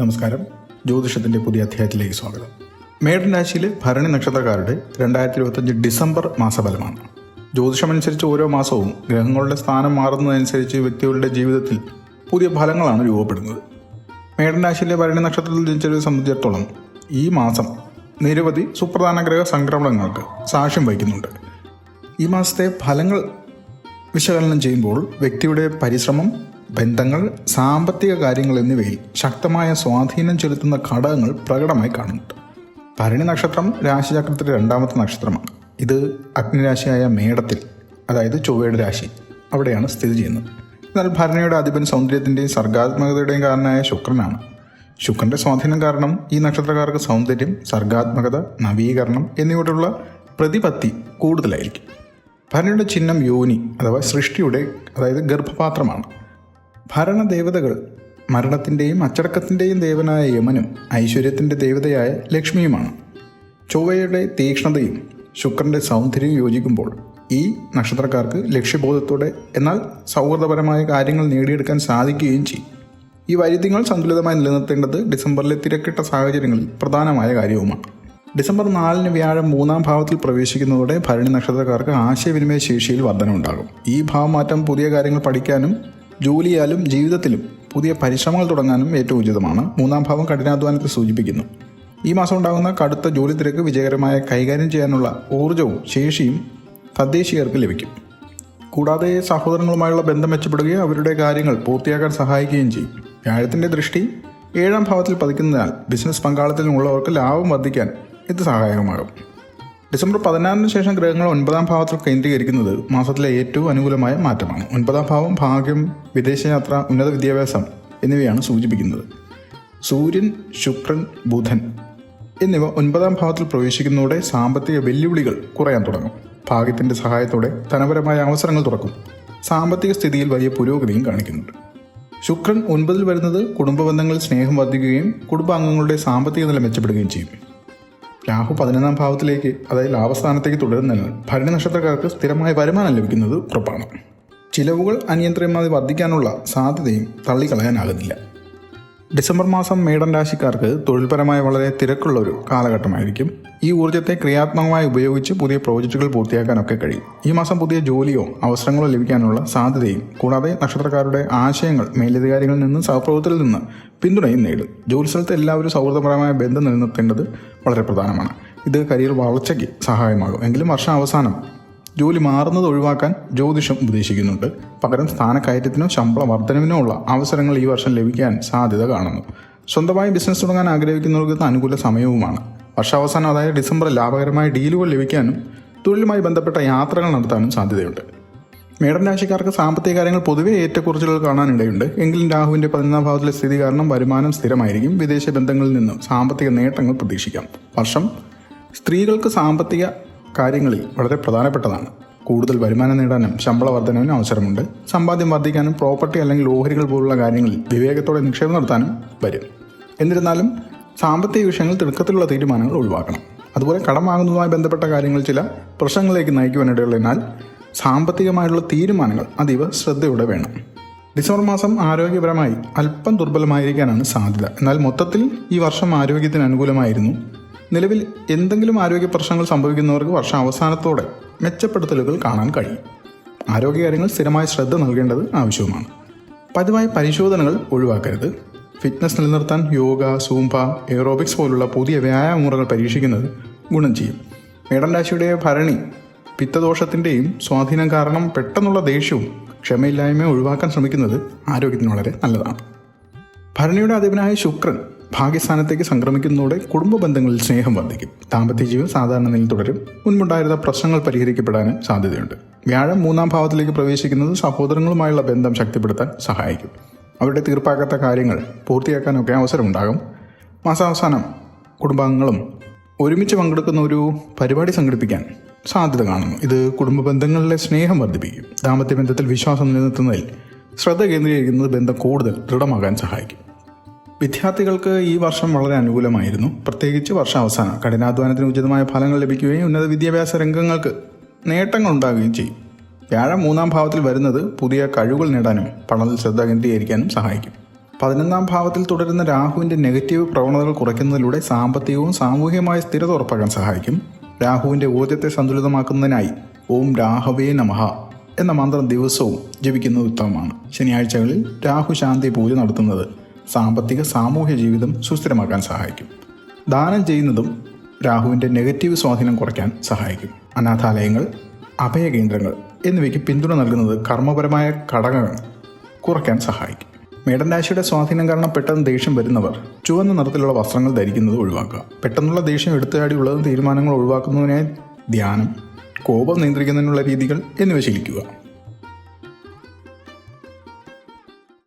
നമസ്കാരം. ജ്യോതിഷത്തിന്റെ പുതിയ അധ്യായത്തിലേക്ക് സ്വാഗതം. മേടൻ രാശിയിലെ ഭരണി നക്ഷത്രക്കാരുടെ രണ്ടായിരത്തി ഇരുപത്തഞ്ച് ഡിസംബർ മാസഫലമാണ്. ജ്യോതിഷമനുസരിച്ച് ഓരോ മാസവും ഗ്രഹങ്ങളുടെ സ്ഥാനം മാറുന്നതനുസരിച്ച് വ്യക്തികളുടെ ജീവിതത്തിൽ പുതിയ ഫലങ്ങളാണ് രൂപപ്പെടുന്നത്. മേടൻ രാശിയിലെ ഭരണി നക്ഷത്രത്തിൽ ജനിച്ചവരെ സംബന്ധിച്ചിടത്തോളം ഈ മാസം നിരവധി സുപ്രധാന ഗ്രഹ സംക്രമണങ്ങൾക്ക് സാക്ഷ്യം വഹിക്കുന്നുണ്ട്. ഈ മാസത്തെ ഫലങ്ങൾ വിശകലനം ചെയ്യുമ്പോൾ വ്യക്തിയുടെ പരിശ്രമം ബന്ധങ്ങൾ സാമ്പത്തിക കാര്യങ്ങൾ എന്നിവയിൽ ശക്തമായ സ്വാധീനം ചെലുത്തുന്ന ഘടകങ്ങൾ പ്രകടമായി കാണുന്നുണ്ട്. ഭരണി നക്ഷത്രം രാശിചക്രത്തിലെ രണ്ടാമത്തെ നക്ഷത്രമാണ്. ഇത് അഗ്നിരാശിയായ മേടത്തിൽ അതായത് ചൊവ്വയുടെ രാശി അവിടെയാണ് സ്ഥിതി ചെയ്യുന്നത്. എന്നാൽ ഭരണിയുടെ അധിപൻ സൗന്ദര്യത്തിന്റെയും സർഗാത്മകതയുടെയും കാരനായ ശുക്രനാണ്. ശുക്രന്റെ സ്വാധീനം കാരണം ഈ നക്ഷത്രക്കാർക്ക് സൗന്ദര്യം സർഗാത്മകത നവീകരണം എന്നിവയോടുള്ള പ്രതിപത്തി കൂടുതലായിരിക്കും. ഭരണിയുടെ ചിഹ്നം യോനി അഥവാ സൃഷ്ടിയുടെ അതായത് ഗർഭപാത്രമാണ്. ഭരണദേവതകൾ മരണത്തിന്റെയും അച്ചടക്കത്തിന്റെയും ദേവനായ യമനും ഐശ്വര്യത്തിന്റെ ദേവതയായ ലക്ഷ്മിയുമാണ്. ചൊവ്വയുടെ തീക്ഷ്ണതയും ശുക്രന്റെ സൗന്ദര്യം യോജിക്കുമ്പോൾ ഈ നക്ഷത്രക്കാർക്ക് ലക്ഷ്യബോധത്തോടെ എന്നാൽ സൗഹൃദപരമായ കാര്യങ്ങൾ നേടിയെടുക്കാൻ സാധിക്കുകയും ചെയ്യും. ഈ വൈരുദ്ധ്യങ്ങൾ സന്തുലിതമായി നിലനിർത്തേണ്ടത് ഡിസംബറിലെ തിരക്കിട്ട സാഹചര്യങ്ങളിൽ പ്രധാനമായ കാര്യവുമാണ്. ഡിസംബർ നാലിന് വ്യാഴം മൂന്നാം ഭാവത്തിൽ പ്രവേശിക്കുന്നതോടെ ഭരണി നക്ഷത്രക്കാർക്ക് ആശയവിനിമയ ശേഷിയിൽ വർധനമുണ്ടാകും ഈ ഭാവമാറ്റം പുതിയ കാര്യങ്ങൾ പഠിക്കാനും ജോലിയാലും ജീവിതത്തിലും പുതിയ പരിശ്രമങ്ങൾ തുടങ്ങാനും ഏറ്റവും ഉചിതമാണ്. മൂന്നാം ഭാവം കഠിനാധ്വാനത്തെ സൂചിപ്പിക്കുന്നു. ഈ മാസം ഉണ്ടാകുന്ന കടുത്ത ജോലി തിരക്ക് വിജയകരമായ കൈകാര്യം ചെയ്യാനുള്ള ഊർജവും ശേഷിയും തദ്ദേശീയർക്ക് ലഭിക്കും. കൂടാതെ സഹോദരങ്ങളുമായുള്ള ബന്ധം മെച്ചപ്പെടുകയും അവരുടെ കാര്യങ്ങൾ പൂർത്തിയാക്കാൻ സഹായിക്കുകയും ചെയ്യും. വ്യാഴത്തിന്റെ ദൃഷ്ടി ഏഴാം ഭാവത്തിൽ പതിക്കുന്നതിനാൽ ബിസിനസ് പങ്കാളിത്തത്തിലുള്ളവർക്ക് ലാഭം വർദ്ധിക്കാൻ ഇത് സഹായകമാകും. ഡിസംബർ പതിനാറിന് ശേഷം ഗ്രഹങ്ങൾ ഒൻപതാം ഭാവത്തിൽ കേന്ദ്രീകരിക്കുന്നത് മാസത്തിലെ ഏറ്റവും അനുകൂലമായ മാറ്റമാണ്. ഒൻപതാം ഭാവം ഭാഗ്യം വിദേശയാത്ര ഉന്നത വിദ്യാഭ്യാസം എന്നിവയാണ് സൂചിപ്പിക്കുന്നത്. സൂര്യൻ ശുക്രൻ ബുധൻ എന്നിവ ഒൻപതാം ഭാവത്തിൽ പ്രവേശിക്കുന്നതോടെ സാമ്പത്തിക വെല്ലുവിളികൾ കുറയാൻ തുടങ്ങും. ഭാഗ്യത്തിന്റെ സഹായത്തോടെ ധനപരമായ അവസരങ്ങൾ തുറക്കും. സാമ്പത്തിക സ്ഥിതിയിൽ വലിയ പുരോഗതിയും കാണിക്കുന്നുണ്ട്. ശുക്രൻ ഒൻപതിൽ വരുന്നത് കുടുംബബന്ധങ്ങളിൽ സ്നേഹം വർദ്ധിക്കുകയും കുടുംബാംഗങ്ങളുടെ സാമ്പത്തിക നില മെച്ചപ്പെടുകയും ചെയ്യും. രാഹു പതിനൊന്നാം ഭാവത്തിലേക്ക് അതായത് ലാഭസ്ഥാനത്തേക്ക് തുടരുന്നതിനാൽ ഭരണി നക്ഷത്രക്കാർക്ക് സ്ഥിരമായ വരുമാനം ലഭിക്കുന്നത് ഉറപ്പാണ്. ചിലവുകൾ അനിയന്ത്രിതമായി വർദ്ധിക്കാനുള്ള സാധ്യതയും തള്ളിക്കളയാനാകുന്നില്ല. ഡിസംബർ മാസം മേടൻ രാശിക്കാർക്ക് തൊഴിൽപരമായി വളരെ തിരക്കുള്ള ഒരു കാലഘട്ടമായിരിക്കും. ഈ ഊർജത്തെ ക്രിയാത്മകമായി ഉപയോഗിച്ച് പുതിയ പ്രോജക്റ്റുകൾ പൂർത്തിയാക്കാനൊക്കെ കഴിയും. ഈ മാസം പുതിയ ജോലിയോ അവസരങ്ങളോ ലഭിക്കാനുള്ള സാധ്യതയും കൂടാതെ നക്ഷത്രക്കാരുടെ ആശയങ്ങൾ മേലധികാരികളിൽ നിന്ന് സഹപ്രവർത്തകരിൽ നിന്ന് പിന്തുണയും നേടും. ജോലി സ്ഥലത്ത് എല്ലാവരും സൗഹൃദപരമായ ബന്ധം നിലനിർത്തേണ്ടത് വളരെ പ്രധാനമാണ്. ഇത് കരിയർ വളർച്ചയ്ക്ക് സഹായമാകും. എങ്കിലും വർഷം അവസാനം ജോലി മാറുന്നത് ഒഴിവാക്കാൻ ജ്യോതിഷം ഉപദേശിക്കുന്നുണ്ട്. പകരം സ്ഥാനക്കയറ്റത്തിനോ ശമ്പള വർധനവിനോ ഉള്ള അവസരങ്ങൾ ഈ വർഷം ലഭിക്കാൻ സാധ്യത കാണുന്നു. സ്വന്തമായി ബിസിനസ് തുടങ്ങാൻ ആഗ്രഹിക്കുന്നവർക്ക് അനുകൂല സമയവുമാണ്. വർഷാവസാനം അതായത് ഡിസംബറിൽ ലാഭകരമായ ഡീലുകൾ ലഭിക്കാനും തൊഴിലുമായി ബന്ധപ്പെട്ട യാത്രകൾ നടത്താനും സാധ്യതയുണ്ട്. മേടം രാശിക്കാർക്ക് സാമ്പത്തിക കാര്യങ്ങൾ പൊതുവെ ഏറ്റക്കുറച്ചിലുകൾ കാണാനിടയുണ്ട്. എങ്കിലും രാഹുവിന്റെ പതിനൊന്നാം ഭാവത്തിലെ സ്ഥിതി കാരണം വരുമാനം സ്ഥിരമായിരിക്കും. വിദേശ ബന്ധങ്ങളിൽ നിന്നും സാമ്പത്തിക നേട്ടങ്ങൾ പ്രതീക്ഷിക്കാം. വർഷം സ്ത്രീകൾക്ക് സാമ്പത്തിക കാര്യങ്ങളിൽ വളരെ പ്രധാനപ്പെട്ടതാണ്. കൂടുതൽ വരുമാനം നേടാനും ശമ്പള വർധനവിനും അവസരമുണ്ട്. സമ്പാദ്യം വർദ്ധിക്കാനും പ്രോപ്പർട്ടി അല്ലെങ്കിൽ ഓഹരികൾ പോലുള്ള കാര്യങ്ങളിൽ വിവേകത്തോടെ നിക്ഷേപം നടത്താനും വരും. എന്നിരുന്നാലും സാമ്പത്തിക വിഷയങ്ങൾ തിടുക്കത്തിലുള്ള തീരുമാനങ്ങൾ ഒഴിവാക്കണം. അതുപോലെ കടം വാങ്ങുന്നതുമായി ബന്ധപ്പെട്ട കാര്യങ്ങൾ ചില പ്രശ്നങ്ങളിലേക്ക് നയിക്കുവാനിടയുള്ളതിനാൽ സാമ്പത്തികമായുള്ള തീരുമാനങ്ങൾ അതീവ ശ്രദ്ധയോടെ വേണം. ഡിസംബർ മാസം ആരോഗ്യപരമായി അല്പം ദുർബലമായിരിക്കാനാണ് സാധ്യത. എന്നാൽ മൊത്തത്തിൽ ഈ വർഷം ആരോഗ്യത്തിന് അനുകൂലമായിരുന്നു. നിലവിൽ എന്തെങ്കിലും ആരോഗ്യ പ്രശ്നങ്ങൾ സംഭവിക്കുന്നവർക്ക് വർഷം അവസാനത്തോടെ മെച്ചപ്പെടുത്തലുകൾ കാണാൻ കഴിയും. ആരോഗ്യകാര്യങ്ങൾ സ്ഥിരമായ ശ്രദ്ധ നൽകേണ്ടത് ആവശ്യവുമാണ്. പതിവായ പരിശോധനകൾ ഒഴിവാക്കരുത്. ഫിറ്റ്നസ് നിലനിർത്താൻ യോഗ സൂംബ എയറോബിക്സ് പോലുള്ള പുതിയ വ്യായാമ മുറകൾ പരീക്ഷിക്കുന്നത് ഗുണം ചെയ്യും. മേടൻ രാശിയുടെ ഭരണി പിത്തദോഷത്തിന്റെയും സ്വാധീനം കാരണം പെട്ടെന്നുള്ള ദേഷ്യവും ക്ഷമയില്ലായ്മയും ഒഴിവാക്കാൻ ശ്രമിക്കുന്നത് ആരോഗ്യത്തിന് വളരെ നല്ലതാണ്. ഭരണിയുടെ അധിപനായ ശുക്രൻ ഭാഗ്യസ്ഥാനത്തേക്ക് സംക്രമിക്കുന്നതോടെ കുടുംബ ബന്ധങ്ങളിൽ സ്നേഹം വർദ്ധിക്കും. ദാമ്പത്യ ജീവിതം സാധാരണ നിലയിൽ തുടരും. മുൻപുണ്ടായിരുന്ന പ്രശ്നങ്ങൾ പരിഹരിക്കപ്പെടാനും സാധ്യതയുണ്ട്. വ്യാഴം മൂന്നാം ഭാവത്തിലേക്ക് പ്രവേശിക്കുന്നത് സഹോദരങ്ങളുമായുള്ള ബന്ധം ശക്തിപ്പെടുത്താൻ സഹായിക്കും. അവരുടെ തീർപ്പാക്കാത്ത കാര്യങ്ങൾ പൂർത്തിയാക്കാനൊക്കെ അവസരമുണ്ടാകും. മാസാവസാനം കുടുംബാംഗങ്ങളും ഒരുമിച്ച് പങ്കെടുക്കുന്ന ഒരു പരിപാടി സംഘടിപ്പിക്കാൻ സാധ്യത കാണുന്നു. ഇത് കുടുംബ ബന്ധങ്ങളിലെ സ്നേഹം വർദ്ധിപ്പിക്കും. ദാമ്പത്യ ബന്ധത്തിൽ വിശ്വാസം നിലനിർത്തുന്നതിൽ ശ്രദ്ധ കേന്ദ്രീകരിക്കുന്നത് ബന്ധം കൂടുതൽ ദൃഢമാകാൻ സഹായിക്കും. വിദ്യാർത്ഥികൾക്ക് ഈ വർഷം വളരെ അനുകൂലമായിരുന്നു. പ്രത്യേകിച്ച് വർഷാവസാനം കഠിനാധ്വാനത്തിന് ഉചിതമായ ഫലങ്ങൾ ലഭിക്കുകയും ഉന്നത വിദ്യാഭ്യാസ രംഗങ്ങൾക്ക് നേട്ടങ്ങൾ ഉണ്ടാകുകയും ചെയ്യും. വ്യാഴം മൂന്നാം ഭാവത്തിൽ വരുന്നത് പുതിയ കഴിവുകൾ നേടാനും പഠനത്തിൽ ശ്രദ്ധ കേന്ദ്രീകരിക്കാനും സഹായിക്കും. പതിനൊന്നാം ഭാവത്തിൽ തുടരുന്ന രാഹുവിന്റെ നെഗറ്റീവ് പ്രവണതകൾ കുറയ്ക്കുന്നതിലൂടെ സാമ്പത്തികവും സാമൂഹികമായ സ്ഥിരത ഉറപ്പാക്കാൻ സഹായിക്കും. രാഹുവിന്റെ ഊർജത്തെ സന്തുലിതമാക്കുന്നതിനായി ഓം രാഹവേ നമഹ എന്ന മന്ത്രം ദിവസവും ജപിക്കുന്നത് ഉത്തമമാണ്. ശനിയാഴ്ചകളിൽ രാഹു ശാന്തി പൂജ നടത്തുന്നത് സാമ്പത്തിക സാമൂഹ്യ ജീവിതം സുസ്ഥിരമാക്കാൻ സഹായിക്കും. ദാനം ചെയ്യുന്നതും രാഹുവിന്റെ നെഗറ്റീവ് സ്വാധീനം കുറയ്ക്കാൻ സഹായിക്കും. അനാഥാലയങ്ങൾ അഭയകേന്ദ്രങ്ങൾ എന്നിവയ്ക്ക് പിന്തുണ നൽകുന്നത് കർമ്മപരമായ ഘടകങ്ങൾ കുറയ്ക്കാൻ സഹായിക്കും. മേടൻ രാശിയുടെ സ്വാധീനം കാരണം പെട്ടെന്ന് ദേഷ്യം വരുന്നവർ ചുവന്ന നിറത്തിലുള്ള വസ്ത്രങ്ങൾ ധരിക്കുന്നത് ഒഴിവാക്കുക. പെട്ടെന്നുള്ള ദേഷ്യം എടുത്തുചാടിയുള്ളതും തീരുമാനങ്ങൾ ഒഴിവാക്കുന്നതിനായി ധ്യാനം കോപം നിയന്ത്രിക്കുന്നതിനുള്ള രീതികൾ എന്നിവ ശീലിക്കുക.